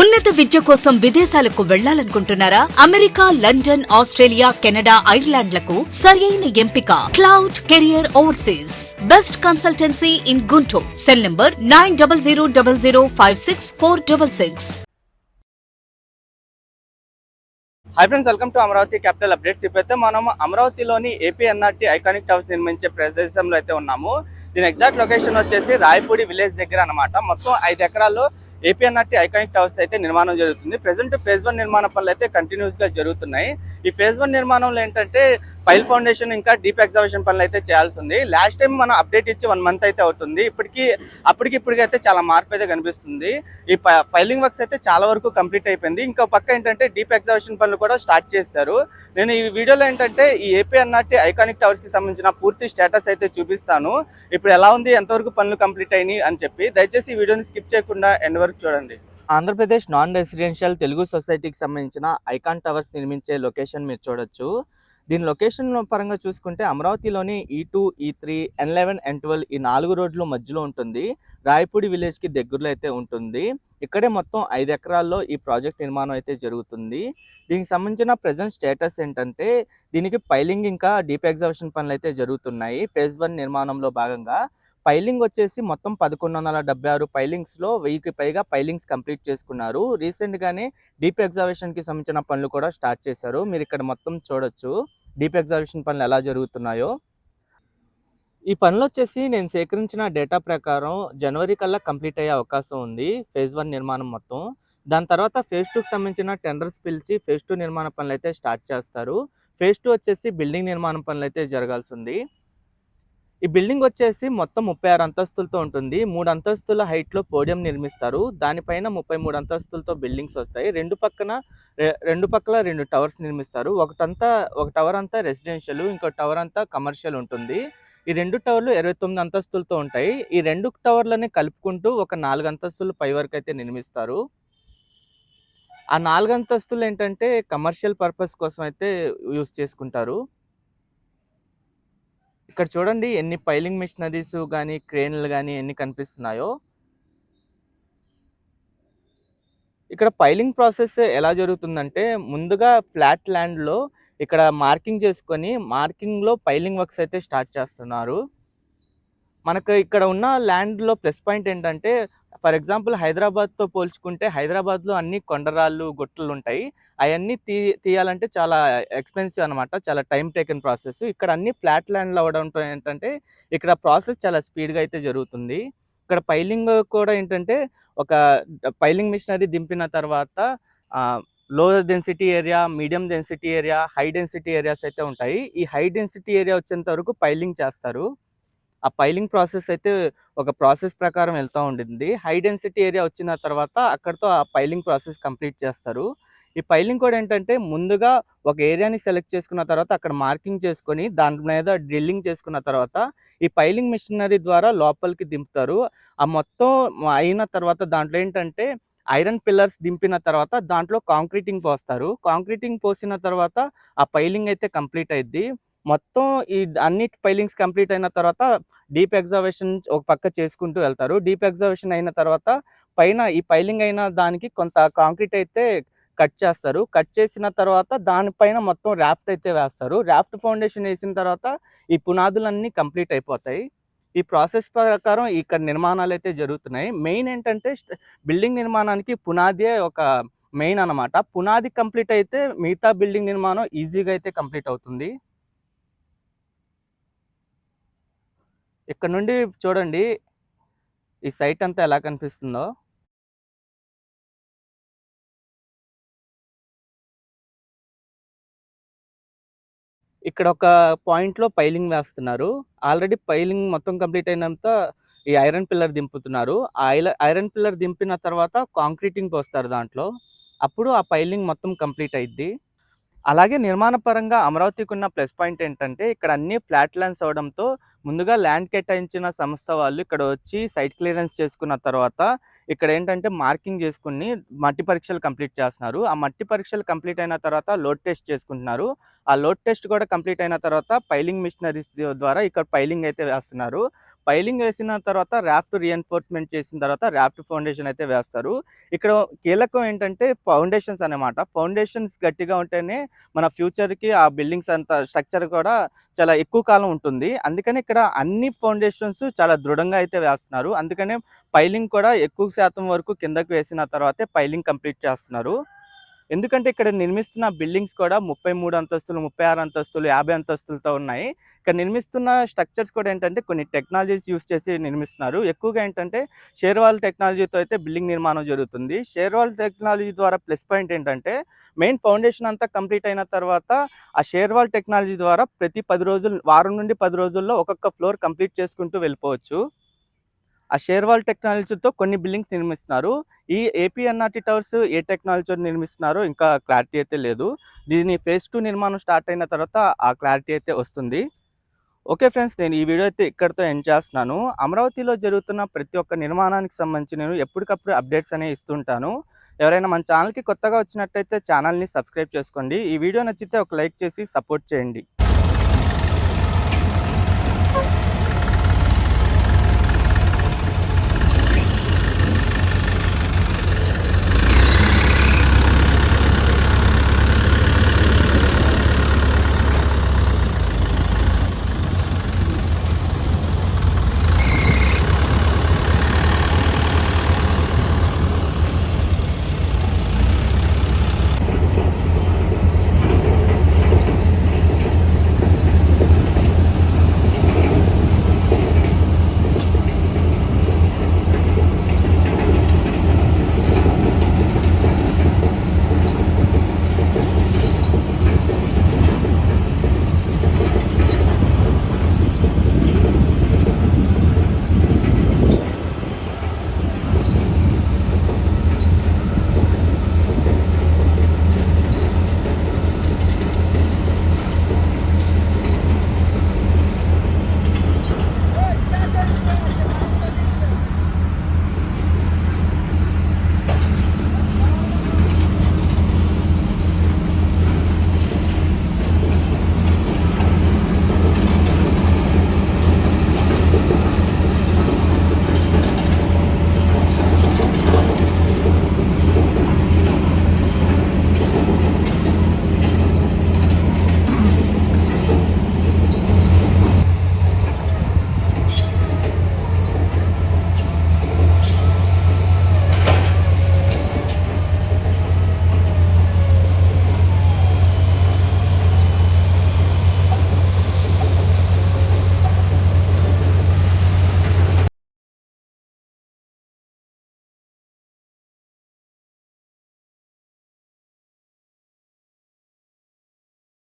ఉన్నత విద్య కోసం విదేశాలకు వెళ్ళాలనుకుంటున్నారా? అమెరికా లండన్ ఆస్ట్రేలియా కెనడా ఐర్లాండ్లకు సరియైన ఎంపిక. Cloud career overseas. Best consultancy in Guntur. Cell number nine double zero double zero five six four double six. Hi friends welcome to Amaravati capital updates ఇప్పుడైతే మనం అమరావతిలోని ఏపీఎన్ఆర్టీ ఐకానిక్ టవర్స్ నిర్మించే ప్రదేశంలో అయితే ఉన్నాము. దీని ఎగ్జాక్ట్ లొకేషన్ వచ్చేసి Rayapudi village దగ్గర అనమాట మొత్తం ఐదు ఎకరాల్లో ఏపీఎన్ఆర్టీ ఐకానిక్ టవర్స్ అయితే నిర్మాణం జరుగుతుంది. ప్రజెంట్ ఫేజ్ వన్ నిర్మాణ పనులు అయితే కంటిన్యూస్గా జరుగుతున్నాయి. ఈ ఫేజ్ వన్ నిర్మాణంలో ఏంటంటే పైల్ ఫౌండేషన్ ఇంకా డీప్ ఎగ్జాబిషన్ పనులు అయితే చేయాల్సి ఉంది. లాస్ట్ టైం మనం అప్డేట్ ఇచ్చి వన్ మంత్ అయితే అవుతుంది. ఇప్పటికి అప్పటికి ఇప్పటికైతే చాలా మార్పు అయితే కనిపిస్తుంది. ఈ పైలింగ్ వర్క్స్ అయితే చాలా వరకు కంప్లీట్ అయిపోయింది. ఇంకో పక్క ఏంటంటే డీప్ ఎగ్జాబిషన్ పనులు కూడా స్టార్ట్ చేశారు. నేను ఈ వీడియోలో ఏంటంటే ఈ ఏపీ అన్నట్టు ఐకానిక్ టవర్స్కి సంబంధించిన పూర్తి స్టేటస్ అయితే చూపిస్తాను. ఇప్పుడు ఎలా ఉంది? ఎంతవరకు పనులు కంప్లీట్ అయినాయి? అని చెప్పి దయచేసి ఈ వీడియోని స్కిప్ చేయకుండా ఎండ్ వరకు చూడండి. ఆంధ్రప్రదేశ్ నాన్ రెసిడెన్షియల్ తెలుగు సొసైటీకి సంబంధించిన ఐకాన్ టవర్స్ నిర్మించే లొకేషన్ మీరు చూడొచ్చు. దీని లొకేషన్ పరంగా చూసుకుంటే అమరావతిలోని E two E three N eleven N twelve ఈ నాలుగు రోడ్లు మధ్యలో ఉంటుంది. రాయపూడి విలేజ్కి దగ్గరలో అయితే ఉంటుంది. ఇక్కడే మొత్తం ఐదు ఎకరాల్లో ఈ ప్రాజెక్ట్ నిర్మాణం అయితే జరుగుతుంది. దీనికి సంబంధించిన ప్రజెంట్ స్టేటస్ ఏంటంటే దీనికి పైలింగ్ ఇంకా డీప్ ఎగ్జాబిషన్ పనులు అయితే జరుగుతున్నాయి. ఫేజ్ వన్ నిర్మాణంలో భాగంగా పైలింగ్ వచ్చేసి మొత్తం పదకొండు వందల డెబ్బై ఆరు పైలింగ్స్లో వెయ్యికి పైగా పైలింగ్స్ కంప్లీట్ చేసుకున్నారు. రీసెంట్గానే డీప్ ఎగ్జాబిషన్కి సంబంధించిన పనులు కూడా స్టార్ట్ చేశారు. మీరు ఇక్కడ మొత్తం చూడొచ్చు. డీప్ ఎగ్జాబిషన్ పనులు ఎలా జరుగుతున్నాయో. ఈ పనులు వచ్చేసి నేను సేకరించిన డేటా ప్రకారం జనవరి కల్లా కంప్లీట్ అయ్యే అవకాశం ఉంది ఫేజ్ వన్ నిర్మాణం మొత్తం. దాని తర్వాత ఫేజ్ టూకి సంబంధించిన టెండర్స్ పిలిచి ఫేజ్ టూ నిర్మాణ పనులు అయితే స్టార్ట్ చేస్తారు. ఫేజ్ టూ వచ్చేసి బిల్డింగ్ నిర్మాణం పనులు అయితే జరగాల్సి ఉంది ఈ బిల్డింగ్ వచ్చేసి మొత్తం ముప్పై ఆరు అంతస్తులతో ఉంటుంది. మూడు అంతస్తుల హైట్లో పోడియం నిర్మిస్తారు. దానిపైన ముప్పై మూడు అంతస్తులతో బిల్డింగ్స్ వస్తాయి. రెండు పక్కన రెండు పక్కల రెండు టవర్స్ నిర్మిస్తారు. ఒకటంతా ఒక టవర్ అంతా రెసిడెన్షియల్ ఇంకో టవర్ అంతా కమర్షియల్ ఉంటుంది. ఈ రెండు టవర్లు ఇరవై తొమ్మిది అంతస్తులతో ఉంటాయి. ఈ రెండు టవర్లని కలుపుకుంటూ ఒక నాలుగు అంతస్తులు పై వరకు అయితే నిర్మిస్తారు. ఆ నాలుగు అంతస్తులు ఏంటంటే కమర్షియల్ పర్పస్ కోసం అయితే యూస్ చేసుకుంటారు. ఇక్కడ చూడండి ఎన్ని పైలింగ్ మిషనరీస్ కానీ క్రేన్లు కానీ ఎన్ని కనిపిస్తున్నాయో. ఇక్కడ పైలింగ్ ప్రాసెస్ ఎలా జరుగుతుందంటే ముందుగా ఫ్లాట్ ల్యాండ్లో ఇక్కడ మార్కింగ్ చేసుకొని మార్కింగ్లో పైలింగ్ వర్క్స్ అయితే స్టార్ట్ చేస్తున్నారు. మనకు ఇక్కడ ఉన్న ల్యాండ్లో ప్లస్ పాయింట్ ఏంటంటే ఫర్ ఎగ్జాంపుల్ హైదరాబాద్తో పోల్చుకుంటే హైదరాబాద్లో అన్ని కొండరాళ్ళు గుట్టలు ఉంటాయి. అవన్నీ తీ తీయాలంటే చాలా ఎక్స్పెన్సివ్ అనమాట చాలా టైం టేకన్ ప్రాసెస్. ఇక్కడ అన్ని ఫ్లాట్ ల్యాండ్లో అవడంతో ఏంటంటే ఇక్కడ ప్రాసెస్ చాలా స్పీడ్గా అయితే జరుగుతుంది. ఇక్కడ పైలింగ్ కూడా ఏంటంటే ఒక పైలింగ్ మిషనరీ దింపిన తర్వాత low density area medium density area high density areas అయితే ఉంటాయి. ఈ హై డెన్సిటీ ఏరియా వచ్చేంత వరకు పైలింగ్ చేస్తారు. ఆ పైలింగ్ ప్రాసెస్ అయితే ఒక ప్రాసెస్ ప్రకారం వెళ్తూ ఉండింది. హై డెన్సిటీ ఏరియా వచ్చిన తర్వాత అక్కడితో ఆ పైలింగ్ ప్రాసెస్ కంప్లీట్ చేస్తారు. ఈ పైలింగ్ కూడా ఏంటంటే ముందుగా ఒక ఏరియాని సెలెక్ట్ చేసుకున్న తర్వాత అక్కడ మార్కింగ్ చేసుకొని దాని మీద డ్రిల్లింగ్ చేసుకున్న తర్వాత ఈ పైలింగ్ మిషనరీ ద్వారా లోపలికి దింపుతారు. ఆ మొత్తం అయిన తర్వాత దాంట్లో ఏంటంటే ఐరన్ పిల్లర్స్ దింపిన తర్వాత దాంట్లో కాంక్రీటింగ్ పోస్తారు. కాంక్రీటింగ్ పోసిన తర్వాత ఆ పైలింగ్ అయితే కంప్లీట్ అయింది మొత్తం ఈ అన్ని పైలింగ్స్ కంప్లీట్ అయిన తర్వాత డీప్ ఎగ్జావేషన్ ఒక పక్క చేసుకుంటూ వెళ్తారు. డీప్ ఎగ్జావేషన్ అయిన తర్వాత పైన ఈ పైలింగ్ అయిన దానికి కొంత కాంక్రీట్ అయితే కట్ చేస్తారు. కట్ చేసిన తర్వాత దానిపైన మొత్తం ర్యాఫ్ట్ అయితే వేస్తారు. రాఫ్ట్ ఫౌండేషన్ వేసిన తర్వాత ఈ పునాదులన్నీ కంప్లీట్ అయిపోతాయి. ఈ ప్రాసెస్ ప్రకారం ఇక్కడ నిర్మాణాలు అయితే జరుగుతున్నాయి. మెయిన్ ఏంటంటే బిల్డింగ్ నిర్మాణానికి పునాదే ఒక మెయిన్ అన్నమాట. పునాది కంప్లీట్ అయితే మిగతా బిల్డింగ్ నిర్మాణం ఈజీగా అయితే కంప్లీట్ అవుతుంది. ఇక్కడ నుండి చూడండి ఈ సైట్ అంతా ఎలా కనిపిస్తుందో. ఇక్కడ ఒక పాయింట్లో పైలింగ్ వేస్తున్నారు. ఆల్రెడీ పైలింగ్ మొత్తం కంప్లీట్ అయినంత ఈ ఐరన్ పిల్లర్ దింపుతున్నారు. ఆ ఐల- ఐరన్ పిల్లర్ దింపిన తర్వాత కాంక్రీటింగ్ పోస్తారు దాంట్లో. అప్పుడు ఆ పైలింగ్ మొత్తం కంప్లీట్ అయింది అలాగే నిర్మాణ పరంగా అమరావతికి ఉన్న ప్లస్ పాయింట్ ఏంటంటే ఇక్కడ అన్ని ఫ్లాట్ ల్యాండ్స్ అవడంతో ముందుగా ల్యాండ్ కేటాయించిన సంస్థ వాళ్ళు ఇక్కడ వచ్చి సైట్ క్లియరెన్స్ చేసుకున్న తర్వాత ఇక్కడ ఏంటంటే మార్కింగ్ చేసుకుని మట్టి పరీక్షలు కంప్లీట్ చేస్తున్నారు. ఆ మట్టి పరీక్షలు కంప్లీట్ అయిన తర్వాత లోడ్ టెస్ట్ చేసుకుంటున్నారు. ఆ లోడ్ టెస్ట్ కూడా కంప్లీట్ అయిన తర్వాత పైలింగ్ మిషనరీస్ ద్వారా ఇక్కడ పైలింగ్ అయితే వేస్తున్నారు. పైలింగ్ వేసిన తర్వాత రాఫ్ట్ రీఎన్ఫోర్స్మెంట్ చేసిన తర్వాత రాఫ్ట్ ఫౌండేషన్ అయితే వేస్తారు. ఇక్కడ కీలకం ఏంటంటే ఫౌండేషన్స్ అన్నమాట. ఫౌండేషన్స్ గట్టిగా ఉంటేనే మన ఫ్యూచర్కి ఆ బిల్డింగ్స్ అంత స్ట్రక్చర్ కూడా చాలా ఎక్కువ కాలం ఉంటుంది. అందుకని ఇక్కడ అన్ని ఫౌండేషన్స్ చాలా దృఢంగా అయితే వేస్తున్నారు. అందుకనే పైలింగ్ కూడా ఎక్కువ శాతం వరకు కిందకు వేసిన తర్వాతే పైలింగ్ కంప్లీట్ చేస్తున్నారు. ఎందుకంటే ఇక్కడ నిర్మిస్తున్న బిల్డింగ్స్ కూడా ముప్పై మూడు అంతస్తులు ముప్పై ఆరు అంతస్తులు యాభై అంతస్తులతో ఉన్నాయి. ఇక్కడ నిర్మిస్తున్న స్ట్రక్చర్స్ కూడా ఏంటంటే కొన్ని టెక్నాలజీస్ యూస్ చేసి నిర్మిస్తున్నారు. ఎక్కువగా ఏంటంటే షేర్వాల్ టెక్నాలజీతో అయితే బిల్డింగ్ నిర్మాణం జరుగుతుంది. షేర్వాల్ టెక్నాలజీ ద్వారా ప్లస్ పాయింట్ ఏంటంటే మెయిన్ ఫౌండేషన్ అంతా కంప్లీట్ అయిన తర్వాత ఆ షేర్వాల్ టెక్నాలజీ ద్వారా ప్రతి పది రోజులు వారం నుండి పది రోజుల్లో ఒక్కొక్క ఫ్లోర్ కంప్లీట్ చేసుకుంటూ వెళ్ళిపోవచ్చు. ఆ షేర్వాల్ టెక్నాలజీతో కొన్ని బిల్డింగ్స్ నిర్మిస్తున్నారు. ఈ ఏపీ ఎన్ఆర్టీ టవర్స్ ఏ టెక్నాలజీతో నిర్మిస్తున్నారో ఇంకా క్లారిటీ అయితే లేదు. దీని ఫేజ్ టూ నిర్మాణం స్టార్ట్ అయిన తర్వాత ఆ క్లారిటీ అయితే వస్తుంది. ఓకే ఫ్రెండ్స్ నేను ఈ వీడియో అయితే ఇక్కడితో ఎండ్ చేస్తున్నాను. అమరావతిలో జరుగుతున్న ప్రతి ఒక్క నిర్మాణానికి సంబంధించి నేను ఎప్పటికప్పుడు అప్డేట్స్ అనేవి ఇస్తుంటాను ఎవరైనా మన ఛానల్కి కొత్తగా వచ్చినట్టయితే ఛానల్ని సబ్స్క్రైబ్ చేసుకోండి. ఈ వీడియో నచ్చితే ఒక లైక్ చేసి సపోర్ట్ చేయండి.